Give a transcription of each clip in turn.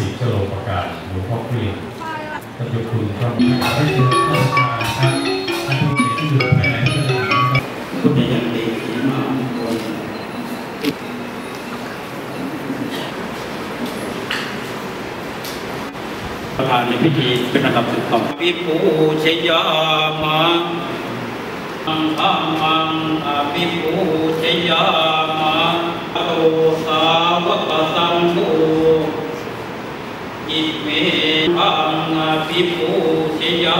สิบชโลประการหลวงพ่อเกลียงท่านเจ้าคุณครับให้เชิญเข้ามาครับท่านผู้เกียรติที่อยู่ภายในพระสถานครับพุทธยันติสีมามงคลประธานในพิธีเป็นระดับสืบต่อวิปูชยามาอังฆามังอภิปูชยามา อิเมอังอภิปูชยา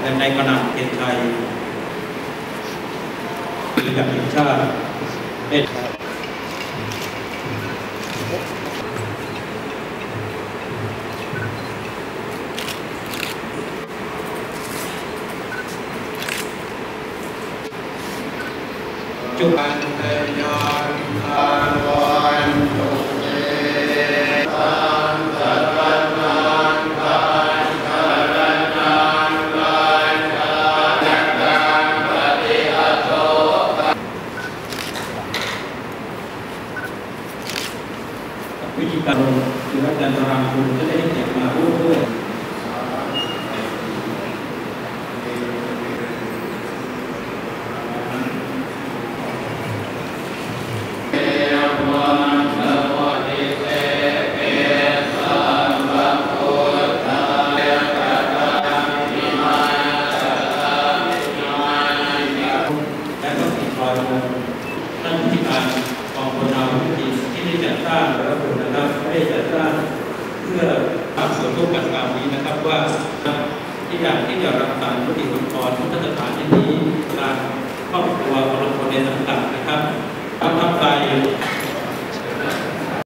และในขณะเทียนไทยระดับแห่งชาติได้จุบันเตยอน วิธีการลงคือว่าการตางคุณจะได้เก็บมาร่วมด้วยและก็ติดรอยลงท่านผู้ที่การกองพลนาวิธีที่ได้จัดสร้างและผลนะครับได้จัดสร้างเพื่อทำส่วน ร่วมกันกล่าวนี้นะครับว่าที่อยากที่จะรักษาพุทธิสมพรพุทธสถานที่นี้การครอบครัวของคนในสังกัดนะครับประทับใจ